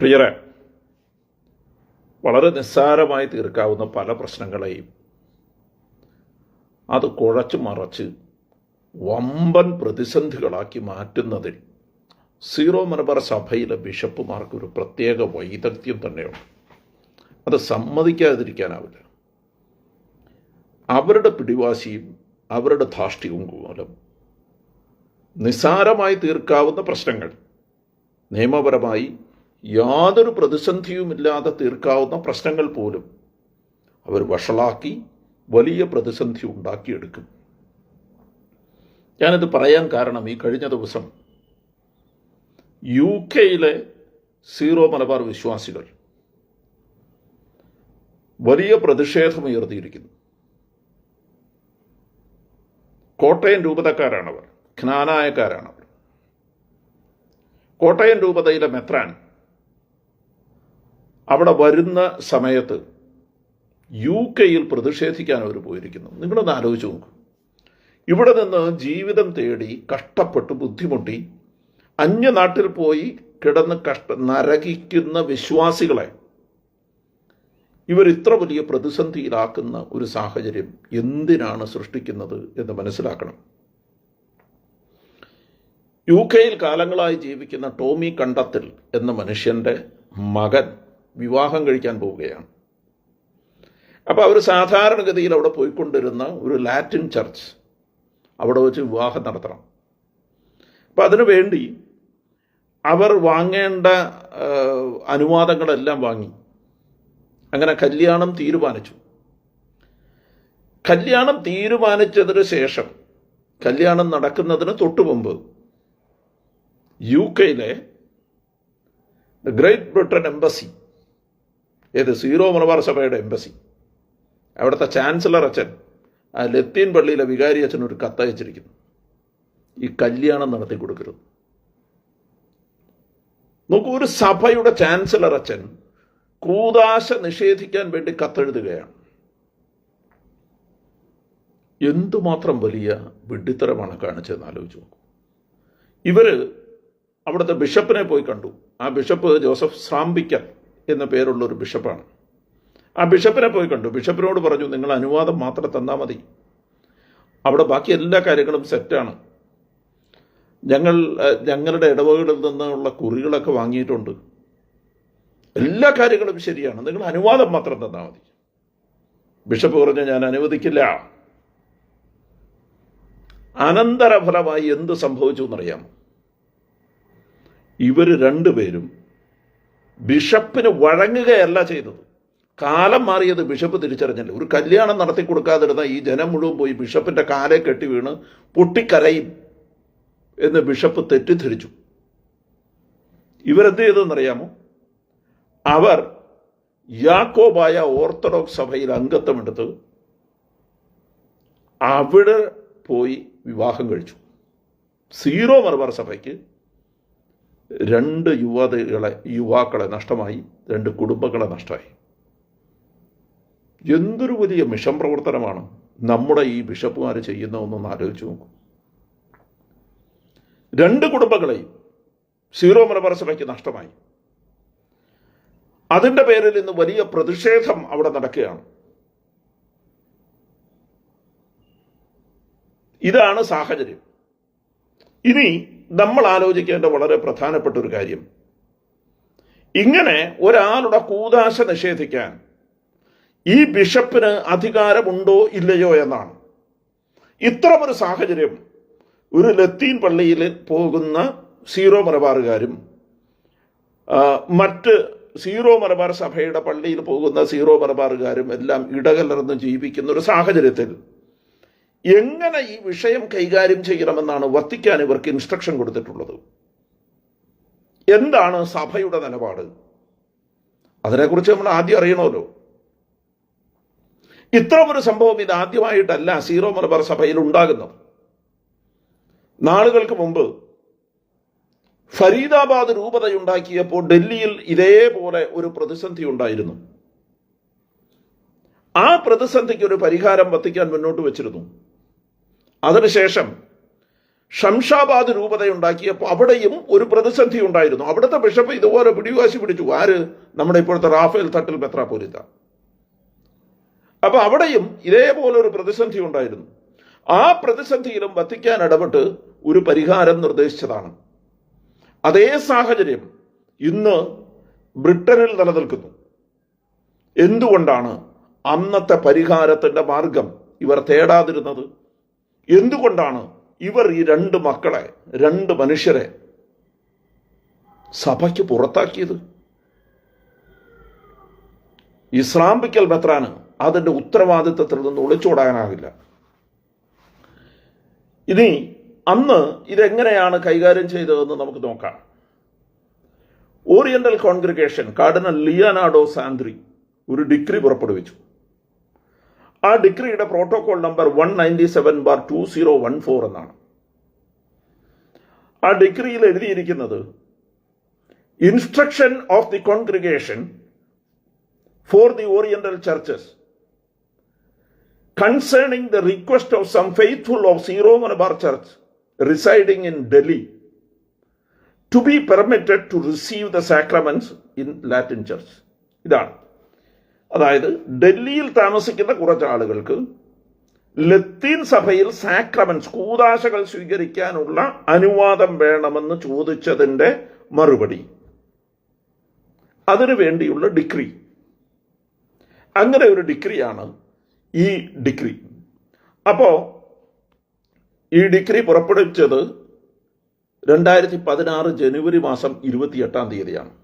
പ്രിയരെ വളരെ നിസ്സാരമായി തീർക്കാവുന്ന പല പ്രശ്നങ്ങളെയും അത് കുഴച്ചു മറച്ച് വമ്പൻ പ്രതിസന്ധികളാക്കി മാറ്റുന്നതിൽ സീറോ മലബാർ സഭയിലെ ബിഷപ്പുമാർക്ക് ഒരു പ്രത്യേക വൈദഗ്ധ്യം തന്നെയുണ്ട്. അത് സമ്മതിക്കാതിരിക്കാനാവില്ല. അവരുടെ പിടിവാശിയും അവരുടെ ധാഷ്ട്യവും മൂലം നിസ്സാരമായി തീർക്കാവുന്ന പ്രശ്നങ്ങൾ നിയമപരമായി യാതൊരു പ്രതിസന്ധിയുമില്ലാതെ തീർക്കാവുന്ന പ്രശ്നങ്ങൾ പോലും അവർ വഷളാക്കി വലിയ പ്രതിസന്ധി ഉണ്ടാക്കിയെടുക്കും. ഞാനിത് പറയാൻ കാരണം ഈ കഴിഞ്ഞ ദിവസം യു കെയിലെ സീറോ മലബാർ വിശ്വാസികൾ വലിയ പ്രതിഷേധമുയർത്തിയിരിക്കുന്നു. കോട്ടയം രൂപതക്കാരാണവർ ജ്ഞാനായക്കാരാണവർ കോട്ടയം രൂപതയിലെ മെത്രാൻ അവിടെ വരുന്ന സമയത്ത് യു കെയിൽ പ്രതിഷേധിക്കാൻ അവർ പോയിരിക്കുന്നു. നിങ്ങളൊന്ന് ആലോചിച്ച് നോക്കൂ. ഇവിടെ നിന്ന് ജീവിതം തേടി കഷ്ടപ്പെട്ട് ബുദ്ധിമുട്ടി അന്യനാട്ടിൽ പോയി കിടന്ന് കഷ്ട നരകിക്കുന്ന വിശ്വാസികളെ ഇവർ ഇത്ര വലിയ പ്രതിസന്ധിയിലാക്കുന്ന ഒരു സാഹചര്യം എന്തിനാണ് സൃഷ്ടിക്കുന്നത് എന്ന് മനസ്സിലാക്കണം. യു കെയിൽ കാലങ്ങളായി ജീവിക്കുന്ന ടോമി കണ്ടത്തിൽ എന്ന മനുഷ്യന്റെ മകൻ വിവാഹം കഴിക്കാൻ പോവുകയാണ്. അപ്പോൾ അവർ സാധാരണഗതിയിൽ അവിടെ പോയിക്കൊണ്ടിരുന്ന ഒരു ലാറ്റിൻ ചർച്ച് അവിടെ വെച്ച് വിവാഹം നടത്തണം. അപ്പം അതിനു വേണ്ടി അവർ വാങ്ങേണ്ട അനുവാദങ്ങളെല്ലാം വാങ്ങി. അങ്ങനെ കല്യാണം തീരുമാനിച്ചു. കല്യാണം തീരുമാനിച്ചതിന് ശേഷം കല്യാണം നടക്കുന്നതിന് തൊട്ടു മുമ്പ് യു കെയിലെ ഗ്രേറ്റ് ബ്രിട്ടൻ എംബസി ഏത് സീറോ മലബാർ സഭയുടെ എംബസി. അവിടുത്തെ ചാൻസലർ അച്ഛൻ ആ ലത്തീൻ പള്ളിയിലെ വികാരി അച്ഛൻ ഒരു കത്തയച്ചിരിക്കുന്നു ഈ കല്യാണം നടത്തി കൊടുക്കരുത്. നോക്കൂ ഒരു സഭയുടെ ചാൻസലർ അച്ഛൻ കൂതാശ നിഷേധിക്കാൻ വേണ്ടി കത്തെഴുതുകയാണ്. എന്തുമാത്രം വലിയ വിഡ്ഢിത്തരമാണ് കാണിച്ചതെന്ന് ആലോചിച്ച് നോക്കൂ. ഇവർ അവിടുത്തെ ബിഷപ്പിനെ പോയി കണ്ടു. ആ ബിഷപ്പ് ജോസഫ് ശ്രാമ്പിക്കൽ എന്ന പേരുള്ള ഒരു ബിഷപ്പാണ്. ആ ബിഷപ്പിനെ പോയി കണ്ടു. ബിഷപ്പിനോട് പറഞ്ഞു നിങ്ങൾ അനുവാദം മാത്രം തന്നാൽ മതി. അവിടെ ബാക്കി എല്ലാ കാര്യങ്ങളും സെറ്റാണ് ഞങ്ങൾ ഞങ്ങളുടെ ഇടവകളിൽ നിന്നുള്ള കുറികളൊക്കെ വാങ്ങിയിട്ടുണ്ട്. എല്ലാ കാര്യങ്ങളും ശരിയാണ്. നിങ്ങൾ അനുവാദം മാത്രം തന്നാൽ മതി. ബിഷപ്പ് പറഞ്ഞു ഞാൻ അനുവദിക്കില്ല. അനന്തരഫലമായി എന്ത് സംഭവിച്ചു എന്നറിയാമോ? ഇവർ രണ്ടുപേരും ബിഷപ്പിന് വഴങ്ങുകയല്ല ചെയ്തത്. കാലം മാറിയത് ബിഷപ്പ് തിരിച്ചറിഞ്ഞില്ല. ഒരു കല്യാണം നടത്തി കൊടുക്കാതിരുന്ന ഈ ജനം മുഴുവൻ പോയി ബിഷപ്പിന്റെ കാലെ കെട്ടി വീണ് പൊട്ടിക്കരയും എന്ന് ബിഷപ്പ് തെറ്റിദ്ധരിച്ചു. ഇവരെന്ത് ചെയ്തെന്നറിയാമോ അവർ യാക്കോബായ ഓർത്തഡോക്സ് സഭയിൽ അംഗത്വമെടുത്ത് അവിടെ പോയി വിവാഹം കഴിച്ചു. സീറോ മലബാർ സഭയ്ക്ക് രണ്ട് യുവതകളെ യുവാക്കളെ നഷ്ടമായി രണ്ട് കുടുംബങ്ങളെ നഷ്ടമായി. എന്തൊരു വലിയ മിഷൻ പ്രവർത്തനമാണ് നമ്മുടെ ഈ ബിഷപ്പുമാർ ചെയ്യുന്നതെന്നൊന്ന് ആലോചിച്ച് നോക്കൂ. രണ്ട് കുടുംബങ്ങളെയും സീറോ മലബാർ സഭയ്ക്ക് നഷ്ടമായി. അതിന്റെ പേരിൽ ഇന്ന് വലിയ പ്രതിഷേധം അവിടെ നടക്കുകയാണ്. ഇതാണ് സാഹചര്യം. ഇനി നമ്മൾ ആലോചിക്കേണ്ട വളരെ പ്രധാനപ്പെട്ട ഒരു കാര്യം. ഇങ്ങനെ ഒരാളുടെ കൂതാശ നിഷേധിക്കാൻ ഈ ബിഷപ്പിന് അധികാരമുണ്ടോ ഇല്ലയോ എന്നാണ്. ഇത്തരമൊരു സാഹചര്യം ഒരു ലത്തീൻ പള്ളിയിൽ പോകുന്ന സീറോ മലബാറുകാരും മറ്റ് സീറോ മലബാർ സഭയുടെ പള്ളിയിൽ പോകുന്ന സീറോ മലബാറുകാരും എല്ലാം ഇടകലർന്ന് ജീവിക്കുന്ന ഒരു സാഹചര്യത്തിൽ എങ്ങനെ ഈ വിഷയം കൈകാര്യം ചെയ്യണമെന്നാണ് വത്തിക്കാൻ ഇവർക്ക് ഇൻസ്ട്രക്ഷൻ കൊടുത്തിട്ടുള്ളത്? എന്താണ് സഭയുടെ നിലപാട്? അതിനെക്കുറിച്ച് നമ്മൾ ആദ്യം അറിയണമല്ലോ. ഇത്തരമൊരു സംഭവം ഇത് ആദ്യമായിട്ടല്ല സീറോ മലബാർ സഭയിൽ ഉണ്ടാകുന്നത്. നാളുകൾക്ക് മുമ്പ് ഫരീദാബാദ് രൂപതയുണ്ടാക്കിയപ്പോൾ ഡൽഹിയിൽ ഇതേപോലെ ഒരു പ്രതിസന്ധി ഉണ്ടായിരുന്നു. ആ പ്രതിസന്ധിക്ക് ഒരു പരിഹാരം വത്തിക്കാൻ മുന്നോട്ട് വച്ചിരുന്നു. അതിനുശേഷം ഷംഷാബാദ് രൂപതയുണ്ടാക്കിയപ്പോൾ അവിടെയും ഒരു പ്രതിസന്ധി ഉണ്ടായിരുന്നു. അവിടുത്തെ ബിഷപ്പ് ഇതുപോലെ പിടിവാശി പിടിച്ചു. ആര്? നമ്മുടെ ഇപ്പോഴത്തെ റാഫേൽ തട്ടിൽ മെത്രാപോലിത്ത അപ്പൊ അവിടെയും ഇതേപോലെ ഒരു പ്രതിസന്ധി ഉണ്ടായിരുന്നു. ആ പ്രതിസന്ധിയിലും വത്തിക്കാൻ ഇടപെട്ട് ഒരു പരിഹാരം നിർദ്ദേശിച്ചതാണ്. അതേ സാഹചര്യം ഇന്ന് ബ്രിട്ടനിൽ നിലനിൽക്കുന്നു. എന്തുകൊണ്ടാണ് അന്നത്തെ പരിഹാരത്തിന്റെ മാർഗം ഇവർ തേടാതിരുന്നത്? എന്തുകൊണ്ടാണ് ഇവർ ഈ രണ്ട് മക്കളെ രണ്ട് മനുഷ്യരെ സഭയ്ക്ക് പുറത്താക്കിയത്? ഇസ്ലാംബിക്കൽ മെത്രാന് അതിന്റെ ഉത്തരവാദിത്വത്തിൽ നിന്ന് ഒളിച്ചോടാനാവില്ല ഇനി അന്ന് ഇതെങ്ങനെയാണ് കൈകാര്യം ചെയ്തതെന്ന് നമുക്ക് നോക്കാം. Oriental congregation cardinal Leonardo Sandri ഒരു ഡിഗ്രി പുറപ്പെടുവിച്ചു. ആ ഡിഗ്രിയുടെ protocol number one ninety seven bar two zero one four എന്നാണ്. ആ ഡിഗ്രിയിൽ എഴുതിയിരിക്കുന്നത് instruction of the congregation for the oriental churches concerning the request of some faithful of Syro Malabar church residing in Delhi to be permitted to receive the sacraments in Latin church ഇതാണ്. അതായത് ഡൽഹിയിൽ താമസിക്കുന്ന കുറച്ച് ആളുകൾക്ക് ലത്തീൻ സഭയിൽ സാക്രമൻസ് കൂതാശകൾ സ്വീകരിക്കാനുള്ള അനുവാദം വേണമെന്ന് ചോദിച്ചതിന്റെ മറുപടി. അതിനു വേണ്ടിയുള്ള ഡിഗ്രി. അങ്ങനെ ഒരു ഡിഗ്രിയാണ് ഈ ഡിഗ്രി. അപ്പോൾ ഈ ഡിഗ്രി പുറപ്പെടുവിച്ചത് രണ്ടായിരത്തി പതിനാറ് ജനുവരി മാസം ഇരുപത്തിയെട്ടാം തീയതിയാണ്.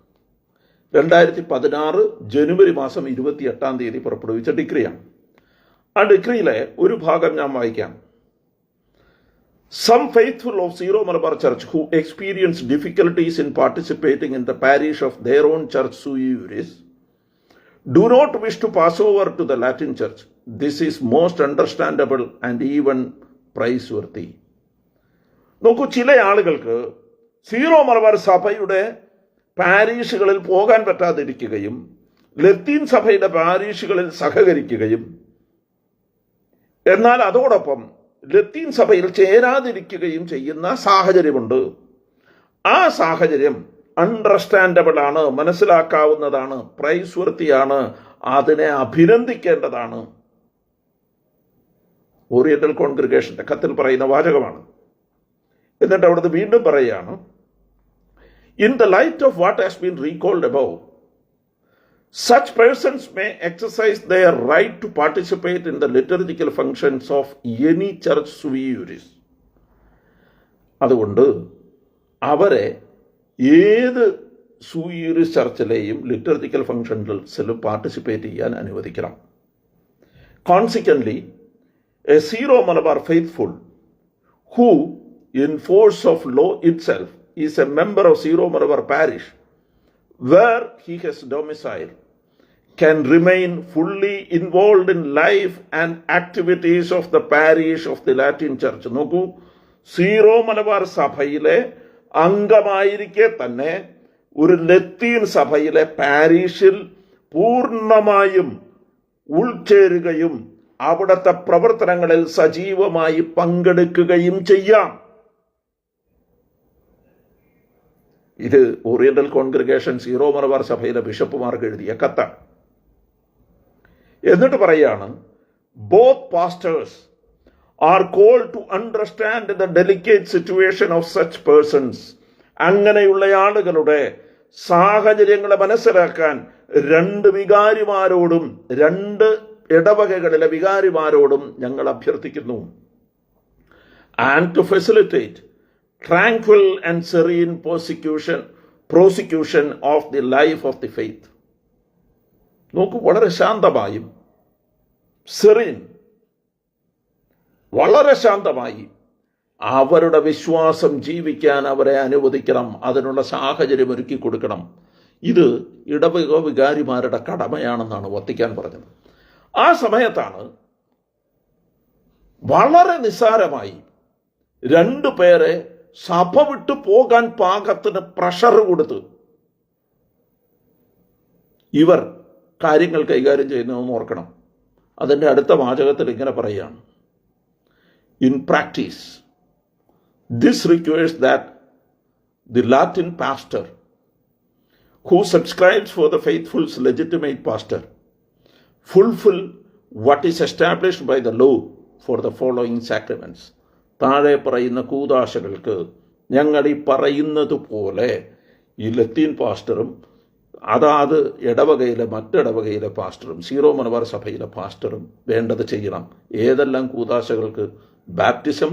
രണ്ടായിരത്തി പതിനാറ് ജനുവരി മാസം ഇരുപത്തി എട്ടാം തീയതി പുറപ്പെടുവിച്ച ഡിഗ്രിയാണ്. ആ ഡിഗ്രിയിലെ ഒരു ഭാഗം ഞാൻ വായിക്കാം. Some faithful of Syro Malabar church who experience difficulties in participating in the parish of their own church sui iuris not wish to pass over to the Latin church this is most understandable and and praiseworthy നോക്കൂ ചില ആളുകൾക്ക് zero Malabar സഭയുടെ പാരീഷുകളിൽ പോകാൻ പറ്റാതിരിക്കുകയും ലത്തീൻ സഭയുടെ പാരീഷുകളിൽ സഹകരിക്കുകയും എന്നാൽ അതോടൊപ്പം ലത്തീൻ സഭയിൽ ചേരാതിരിക്കുകയും ചെയ്യുന്ന സാഹചര്യമുണ്ട്. ആ സാഹചര്യം അണ്ടർസ്റ്റാൻഡബിൾ ആണ് മനസ്സിലാക്കാവുന്നതാണ് പ്രൈസ് വൃത്തിയാണ് അതിനെ അഭിനന്ദിക്കേണ്ടതാണ്. ഓറിയന്റൽ കോൺഗ്രിഗേഷന്റെ കത്തിൽ പറയുന്ന വാചകമാണ്. എന്നിട്ട് അവിടുന്ന് വീണ്ടും പറയുകയാണ് In the light of what has been recalled above such persons may exercise their right to participate in the liturgical functions of any church sui juris. അതുകൊണ്ട് അവരെ ഏത് സൂയിറിസ് ചർച്ചിലെയും ലിറ്റർജിക്കൽ ഫംഗ്ഷൻസിലും പാർട്ടിസിപ്പേറ്റ് ചെയ്യാൻ അനുവദിക്കണം consequently a Syro Malabar faithful who in force of law itself is a member of Syro Malabar parish where he has domicile can remain fully involved in life and activities of the parish of the Latin Church. നോക്കൂ സീറോ മലബാർ സഭയിലെ അംഗമായിരിക്കെ തന്നെ ഒരു ലത്തീൻ സഭയിലെ പാരീഷിൽ പൂർണമായും ഉൾച്ചേരുകയും അവിടുത്തെ പ്രവർത്തനങ്ങളിൽ സജീവമായി പങ്കെടുക്കുകയും ചെയ്യാം ഇത് ഓറിയന്റൽ കോൺഗ്രിഗേഷൻ സീറോ മലബാർ സഭയിലെ ബിഷപ്പുമാർക്ക് എഴുതിയ കത്താണ്. എന്നിട്ട് പറയാണ് both pastors are call to understand the delicate situation of such persons അങ്ങനെയുള്ള ആളുകളുടെ സാഹചര്യങ്ങളെ മനസ്സിലാക്കാൻ രണ്ട് വികാരിമാരോടും രണ്ട് ഇടവകകളിലെ വികാരിമാരോടും ഞങ്ങൾ അഭ്യർത്ഥിക്കുന്നു. And to facilitate tranquil and serene prosecution prosecution of the life of the faith നോക്കൂ വളരെ ശാന്തമായും സെറീൻ വളരെ ശാന്തമായി അവരുടെ വിശ്വാസം ജീവിക്കാൻ അവരെ അനുവദിക്കണം അതിനുള്ള സാഹചര്യം ഒരുക്കി കൊടുക്കണം. ഇത് ഇടവക വികാരിമാരുടെ കടമയാണെന്നാണ് വത്തിക്കാൻ പറഞ്ഞത്. ആ സമയത്താണ് വളരെ നിസ്സാരമായി രണ്ടു പേരെ സഭ വിട്ടു പോകാൻ പാകത്തിന് പ്രഷർ കൊടുത്ത് ഇവർ കാര്യങ്ങൾ കൈകാര്യം ചെയ്യുന്നതെന്ന് ഓർക്കണം അതിന്റെ അടുത്ത വാചകത്തിൽ ഇങ്ങനെ പറയുകയാണ് in practice This requires that the Latin pastor who subscribes for the faithful's legitimate pastor fulfill what is established by the law for the following sacraments. താഴെ പറയുന്ന കൂതാശകൾക്ക് ഞങ്ങൾ ഈ പറയുന്നത് പോലെ ഈ ലത്തീൻ പാസ്റ്ററും അതാത് ഇടവകയിലെ മറ്റിടവകയിലെ പാസ്റ്ററും സീറോ മലബാർ സഭയിലെ പാസ്റ്ററും വേണ്ടത് ചെയ്യണം. ഏതെല്ലാം കൂതാശകൾക്ക് ബാപ്റ്റിസം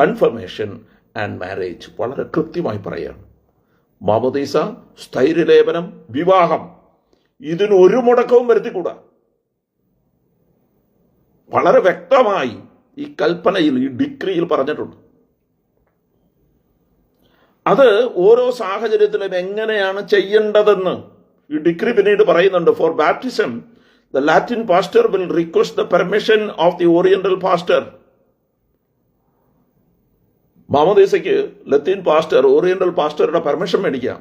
കൺഫർമേഷൻ ആൻഡ് മാരേജ് വളരെ കൃത്യമായി പറയുകയാണ് മാമോദീസ സ്ഥൈര്യലേപനം വിവാഹം ഇതിന് ഒരു മുടക്കവും വരുത്തിക്കൂടാ. വളരെ വ്യക്തമായി ഈ കൽപ്പനയിൽ ഈ ഡിഗ്രിയിൽ പറഞ്ഞിട്ടുണ്ട്. അത് ഓരോ സാഹചര്യത്തിലും എങ്ങനെയാണ് ചെയ്യേണ്ടതെന്ന് ഈ ഡിഗ്രി പിന്നീട് പറയുന്നുണ്ട്. For baptism the Latin pastor will request the permission of the oriental pastor മാമോദീസയ്ക്ക് ലത്തീൻ പാസ്റ്റർ ഓറിയന്റൽ പാസ്റ്ററുടെ പെർമിഷൻ മേടിക്കാം.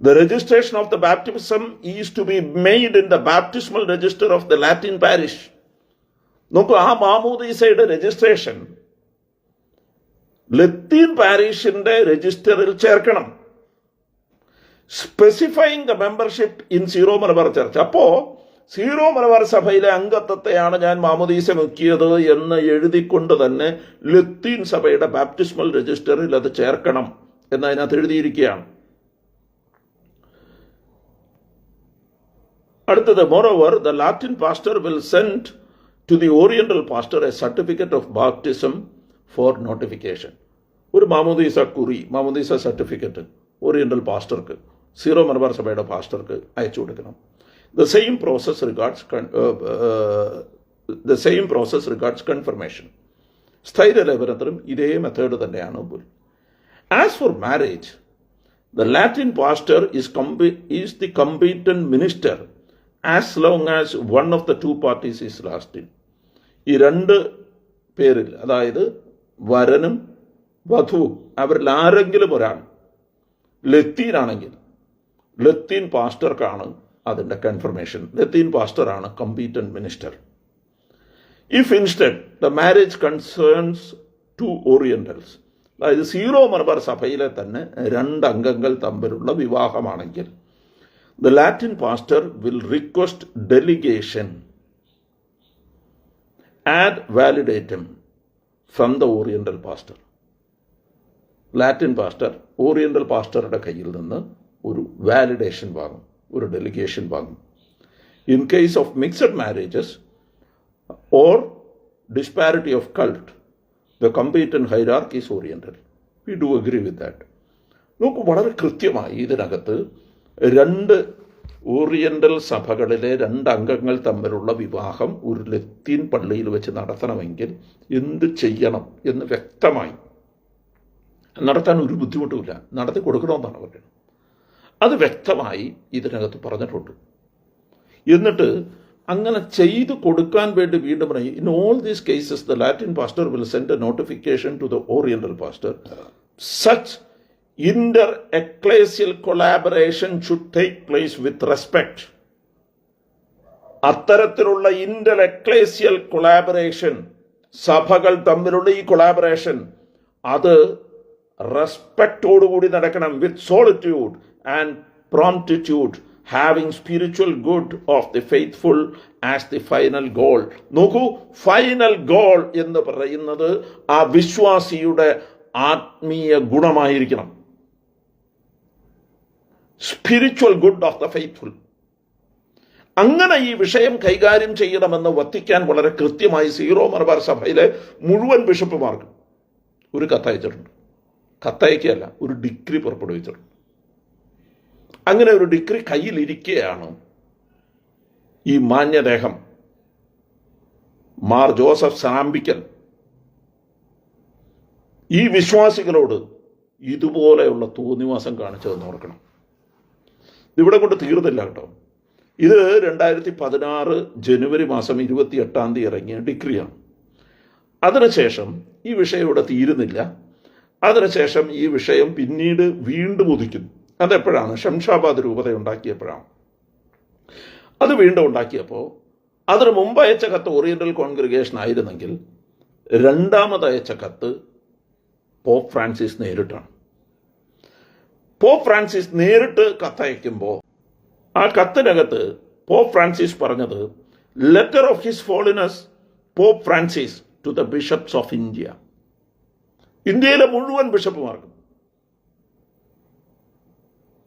The registration of the baptism is to be made in the baptismal register of the Latin parish നോക്കൂ ആ മാമൂദീസയുടെ registration ലത്തീൻ പാരീഷിന്റെ രജിസ്റ്ററിൽ ചേർക്കണം. Specifying the membership in Syro Malabar church അപ്പോ സീറോ മലബാർ സഭയിലെ അംഗത്വത്തെയാണ് ഞാൻ മാമോദീസ മുക്കിയത് എന്ന് എഴുതിക്കൊണ്ട് തന്നെ ലത്തീൻ സഭയുടെ ബാപ്റ്റിസ്മൽ രജിസ്റ്ററിൽ അത് ചേർക്കണം എന്ന് അതിനകത്ത് എഴുതിയിരിക്കുകയാണ്. അടുത്തത് moreover the Latin pastor will send to the oriental pastor a certificate of baptism for notification ഒരു മാമോദീസ കുറി മാമോദീസ സർട്ടിഫിക്കറ്റ് ഓറിയന്റൽ പാസ്റ്റർക്ക് സീറോ മലബാർ സഭയുടെ പാസ്റ്റർക്ക് അയച്ചു കൊടുക്കണം. The same process regards the same process regards confirmation സ്ഥൈര്യലേപനത്തിനും ഇതേ മെത്തേഡ് തന്നെയാണ് as for marriage the Latin pastor is is the competent minister as long as one of the two parties is last in ഈ രണ്ട് പേരിൽ അതായത് വരനും വധു അവരിൽ ആരെങ്കിലും ഒരാൾ ലത്തീനാണെങ്കിൽ ലത്തീൻ പാസ്റ്റർക്കാണ് അതിന്റെ കൺഫർമേഷൻ ലത്തീൻ പാസ്റ്ററാണ് competent minister if instead the marriage concerns two orientals അതായത് സീറോ മലബാർ സഭയിലെ തന്നെ രണ്ട് അംഗങ്ങൾ തമ്മിലുള്ള വിവാഹമാണെങ്കിൽ the Latin pastor will request delegation ad validitatem from the oriental pastor Latin pastor oriental പാസ്റ്ററുടെ കയ്യിൽ നിന്ന് ഒരു വാലിഡേഷൻ വാങ്ങും ഒരു ഡെലിഗേഷൻ വാങ്ങും. In case of mixed marriages or disparity of cult the competent hierarch is oriental we do agree with that നോക്കൂ വളരെ കൃത്യമായി ഇതിനകത്ത് രണ്ട് ഓറിയന്റൽ സഭകളിലെ രണ്ട് അംഗങ്ങൾ തമ്മിലുള്ള വിവാഹം ഒരു ലത്തീൻ പള്ളിയിൽ വെച്ച് നടത്തണമെങ്കിൽ എന്ത് ചെയ്യണം എന്ന് വ്യക്തമായി നടത്താൻ ഒരു ബുദ്ധിമുട്ടുമില്ല. നടത്തി കൊടുക്കണമെന്നാണ് പറയുന്നത്. അത് വ്യക്തമായി ഇതിനകത്ത് പറഞ്ഞിട്ടുണ്ട്. എന്നിട്ട് അങ്ങനെ ചെയ്തു കൊടുക്കാൻ വേണ്ടി വീണ്ടും പറയും in all these cases the Latin pastor will send a notification to the oriental pastor such inter ecclesial collaboration should take place with respect അത്തരത്തിലുള്ള ഇന്റർ എക്ലേസിയൽ കൊളാബറേഷൻ സഭകൾ തമ്മിലുള്ള ഈ കൊളാബറേഷൻ അത് റെസ്പെക്റ്റോടുകൂടി നടക്കണം with solicitude and promptitude having spiritual good of the faithful as the final goal നോക്കൂ final goal എന്ന് പറയുന്നത് ആ വിശ്വാസിയുടെ ആത്മീയ ഗുണമായിരിക്കണം. Spiritual good of the faithful അങ്ങനെ ഈ വിഷയം കൈകാര്യം ചെയ്യണമെന്ന് വത്തിക്കാൻ വളരെ കൃത്യമായി സീറോ മലബാർ സഭയിലെ മുഴുവൻ ബിഷപ്പുമാർക്കും ഒരു കത്തയച്ചിട്ടുണ്ട് കത്തയക്കല്ല ഒരു ഡിഗ്രി പുറപ്പെടുവിച്ചിട്ടുണ്ട്. അങ്ങനെ ഒരു ഡിഗ്രി കയ്യിലിരിക്കുകയാണ് ഈ മാന്യദേഹം. മാർ ജോസഫ് സാമ്പിക്കൽ. ഈ വിശ്വാസികളോട് ഇതുപോലെയുള്ള തോന്നിവാസം കാണിച്ചതെന്ന് ഓർക്കണം. ഇവിടെ കൊണ്ട് തീർന്നില്ല കേട്ടോ. ഇത് രണ്ടായിരത്തി പതിനാറ് ജനുവരി മാസം ഇരുപത്തി എട്ടാം തീയതി ഇറങ്ങിയ ഡിഗ്രിയാണ്. അതിനുശേഷം ഈ വിഷയം ഇവിടെ തീരുന്നില്ല. അതിനുശേഷം ഈ വിഷയം പിന്നീട് വീണ്ടും ഉദിക്കുന്നു. അതെപ്പോഴാണ്? ഷംഷാബാദ് രൂപത ഉണ്ടാക്കിയപ്പോഴാണ്. അത് വീണ്ടും ഉണ്ടാക്കിയപ്പോൾ അതിന് മുമ്പ് അയച്ച കത്ത് ഓറിയന്റൽ കോൺഗ്രിഗേഷൻ ആയിരുന്നെങ്കിൽ രണ്ടാമത് അയച്ച കത്ത് പോപ്പ് ഫ്രാൻസിസ് നേരിട്ടാണ്. പോപ്പ് ഫ്രാൻസിസ് നേരിട്ട് കത്തയക്കുമ്പോൾ ആ കത്തിനകത്ത് പോപ്പ് ഫ്രാൻസിസ് പറഞ്ഞത് letter of his holiness Pope Francis to the bishops of India ഇന്ത്യയിലെ മുഴുവൻ ബിഷപ്പുമാർക്കും.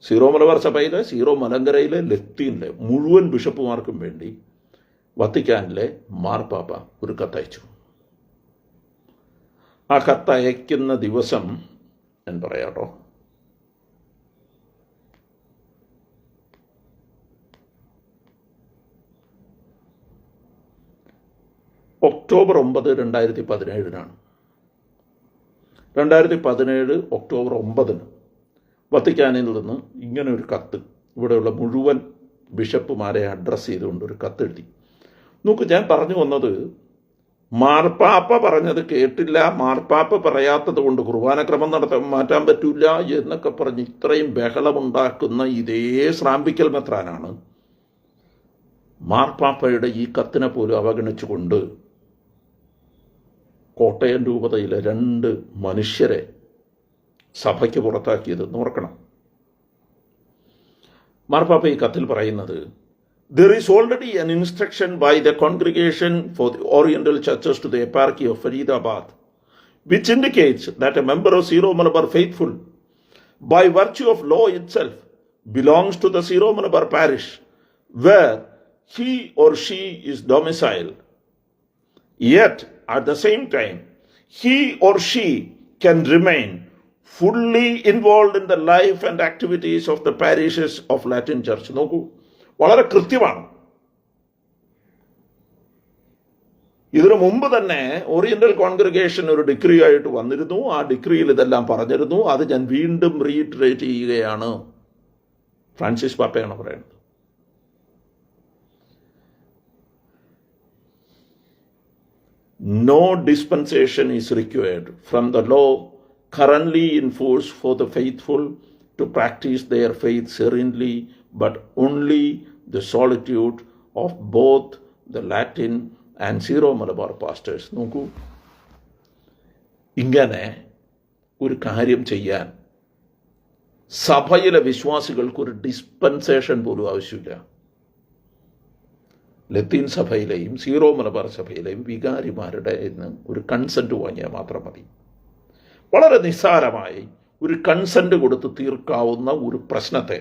സീറോ മലബാർ സഭയിലെ സീറോ മലങ്കരയിലെ ലത്തീനിലെ മുഴുവൻ ബിഷപ്പുമാർക്കും വേണ്ടി വത്തിക്കാനിലെ മാർപ്പാപ്പ ഒരു കത്തയച്ചു. ആ കത്തയക്കുന്ന ദിവസം ഞാൻ പറയാട്ടോ ഒക്ടോബർ ഒമ്പത് രണ്ടായിരത്തി പതിനേഴിനാണ്. രണ്ടായിരത്തി പതിനേഴ് ഒക്ടോബർ ഒമ്പതിന് വത്തിക്കാനിൽ നിന്ന് ഇങ്ങനെ ഒരു കത്ത് ഇവിടെയുള്ള മുഴുവൻ ബിഷപ്പുമാരെ അഡ്രസ്സ് ചെയ്തുകൊണ്ട് ഒരു കത്ത് കത്തെഴുതി നോക്കൂ ഞാൻ പറഞ്ഞു വന്നത് മാർപ്പാപ്പ പറഞ്ഞത് കേട്ടില്ല മാർപ്പാപ്പ പറയാത്തത് കൊണ്ട് കുർബാനക്രമം നടത്താൻ മാറ്റാൻ പറ്റൂല എന്നൊക്കെ പറഞ്ഞ് ഇത്രയും ബഹളമുണ്ടാക്കുന്ന ഇതേ ശ്രാമ്പിക്കൽ മെത്രാനാണ് മാർപ്പാപ്പയുടെ ഈ കത്തിനെ പോലും അവഗണിച്ചുകൊണ്ട് കോട്ടയം രൂപതയിലെ രണ്ട് മനുഷ്യരെ സഭയ്ക്ക് പുറത്താക്കിയത് ഓർക്കണം. മാർപ്പാപ്പ ഈ കത്തിൽ പറയുന്നത് there is already an instruction by the congregation for the oriental churches to the eparchy of Faridabad which indicates that a member of Syro Malabar faithful by of law itself belongs to the Syro Malabar parish where he or she is domiciled Yet, at the same time, he or she can remain fully involved in the life and activities of the parishes of Latin Church. നോക്കൂ വളരെ കൃത്യമാണ്. ഇതിനു മുമ്പ് തന്നെ oriental congregation ഒരു degree ആയിട്ട് വന്നിരുന്നു. ആ ഡിഗ്രിയിൽ ഇതെല്ലാം പറഞ്ഞിരുന്നു. അത് ഞാൻ വീണ്ടും റീഇറ്ററേറ്റ് ചെയ്യുകയാണ്. ഫ്രാൻസിസ് പാപ്പയാണ് പറയുന്നത്. no dispensation is required from the law currently in force for the faithful to practice their faith serenely, but only the solitude of both the Latin and Syro Malabar pastors. നോക്കൂ ഇങ്ങനെ ഒരു കാര്യം ചെയ്യാൻ സഭയിലെ വിശ്വാസികൾക്ക് ഒരു dispensation പോലും ആവശ്യമില്ല ലത്തീൻ സഭയിലെയും സീറോ മലബാർ സഭയിലെയും വികാരിമാരുടെ ഇന്ന് ഒരു കൺസെന്റ് വാങ്ങിയാൽ മാത്രം മതി. വളരെ നിസ്സാരമായി ഒരു കൺസെന്റ് കൊടുത്ത് തീർക്കാവുന്ന ഒരു പ്രശ്നത്തെ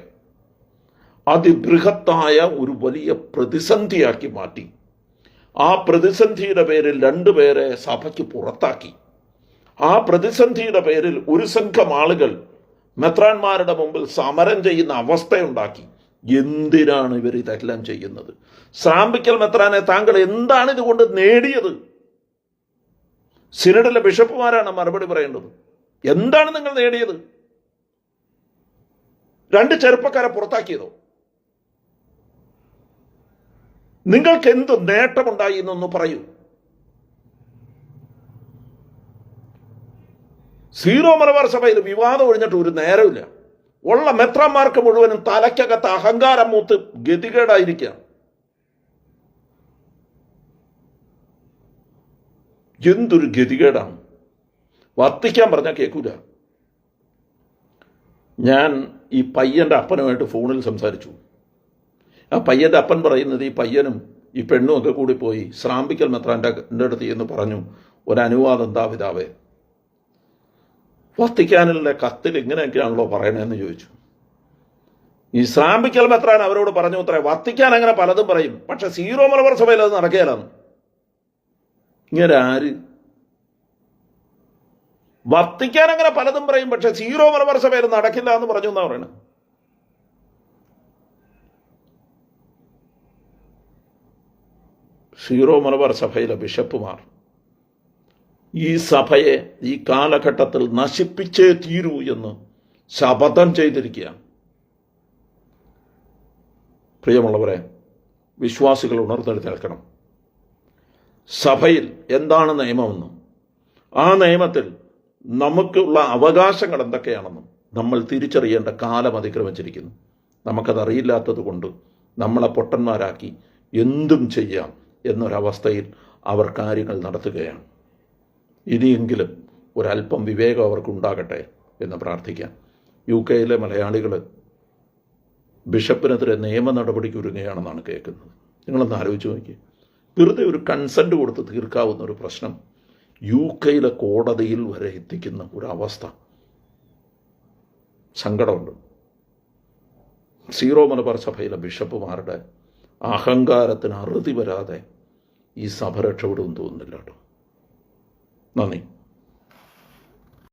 അതിബൃഹത്തായ ഒരു വലിയ പ്രതിസന്ധിയാക്കി മാറ്റി. ആ പ്രതിസന്ധിയുടെ പേരിൽ രണ്ടുപേരെ സഭയ്ക്ക് പുറത്താക്കി. ആ പ്രതിസന്ധിയുടെ പേരിൽ ഒരു സംഘം ആളുകൾ മെത്രാന്മാരുടെ മുമ്പിൽ സമരം ചെയ്യുന്ന അവസ്ഥയുണ്ടാക്കി. എന്തിനാണ് ഇവർ ഇതെല്ലാം ചെയ്യുന്നത്? സാമ്പിക്കൽ മെത്രാനെ താങ്കൾ എന്താണ് ഇതുകൊണ്ട് നേടിയത്? സിനഡിലെ ബിഷപ്പുമാരാണ് മറുപടി പറയേണ്ടത്. എന്താണ് നിങ്ങൾ നേടിയത്? രണ്ട് ചെറുപ്പക്കാരെ പുറത്താക്കിയതോ? നിങ്ങൾക്ക് എന്ത് നേട്ടമുണ്ടായി എന്നൊന്ന് പറയൂ. സീറോ മലബാർ സഭയിൽ വിവാദം ഒഴിഞ്ഞിട്ട് ഒരു നേരമില്ല ഉള്ള മെത്രന്മാർക്ക് മുഴുവനും തലയ്ക്കകത്ത് അഹങ്കാരം മൂത്ത് ഗതികേടായിരിക്കുക. എന്തൊരു ഗതികേടാണ്. വർത്തിക്കാൻ പറഞ്ഞാൽ കേൾക്കൂല ഞാൻ ഈ പയ്യന്റെ അപ്പനുമായിട്ട് ഫോണിൽ സംസാരിച്ചു. ആ പയ്യന്റെ അപ്പൻ പറയുന്നത് ഈ പയ്യനും ഈ പെണ്ണും ഒക്കെ കൂടി പോയി ശ്രാമ്പിക്കൽ മെത്രാന്റെ അടുത്ത് എന്ന് പറഞ്ഞു ഒരനുവാദം താ പിതാവേ. വത്തിക്കാനിലെ കത്തിൽ ഇങ്ങനെയൊക്കെയാണല്ലോ പറയണതെന്ന് ചോദിച്ചു. ഈ ശ്രാമ്പിക്കൽ മെത്രാൻ അവരോട് പറഞ്ഞു അത്രേ വത്തിക്കാൻ അങ്ങനെ പലതും പറയും. പക്ഷെ സീറോ മലബാർ സഭയിൽ അത് നടക്കുകയില്ലെന്ന് ഇങ്ങനെ ആര്? വത്തിക്കാൻ അങ്ങനെ പലതും പറയും പക്ഷെ സീറോ മലബാർ സഭയിൽ നടക്കില്ല എന്ന് പറഞ്ഞു എന്നാ പറയണത് സീറോ മലബാർ സഭയിലെ ബിഷപ്പുമാർ ഈ സഭയെ ഈ കാലഘട്ടത്തിൽ നശിപ്പിച്ചേ തീരൂ എന്ന് ശപഥം ചെയ്തിരിക്കുകയാണ്. പ്രിയമുള്ളവരെ വിശ്വാസികൾ ഉണർന്നെടുത്തേൽക്കണം സഭയിൽ എന്താണ് നിയമമെന്നും ആ നിയമത്തിൽ നമുക്കുള്ള അവകാശങ്ങൾ എന്തൊക്കെയാണെന്നും നമ്മൾ തിരിച്ചറിയേണ്ട കാലം അതിക്രമിച്ചിരിക്കുന്നു. നമുക്കതറിയില്ലാത്തത് കൊണ്ട് നമ്മളെ പൊട്ടന്മാരാക്കി എന്തും ചെയ്യാം എന്നൊരവസ്ഥയിൽ അവർ കാര്യങ്ങൾ നടത്തുകയാണ്. ഇനിയെങ്കിലും ഒരല്പം വിവേകം അവർക്കുണ്ടാകട്ടെ എന്ന് പ്രാർത്ഥിക്കാം. യു കെയിലെ മലയാളികൾ ബിഷപ്പിനെതിരെ നിയമ നടപടിക്ക് ഒരുങ്ങുകയാണെന്നാണ് കേൾക്കുന്നത്. നിങ്ങളൊന്ന് ആലോചിച്ച് നോക്കി വെറുതെ ഒരു കൺസെന്റ് കൊടുത്ത് തീർക്കാവുന്ന ഒരു പ്രശ്നം യു കെയിലെ കോടതിയിൽ വരെ എത്തിക്കുന്ന ഒരവസ്ഥ. സങ്കടമുണ്ട്. സീറോ മലബാർ സഭയിലെ ബിഷപ്പുമാരുടെ അഹങ്കാരത്തിന് അറുതി വരാതെ ഈ സഭ രക്ഷപ്പെടുമെന്ന് തോന്നുന്നില്ല കേട്ടോ. Amém.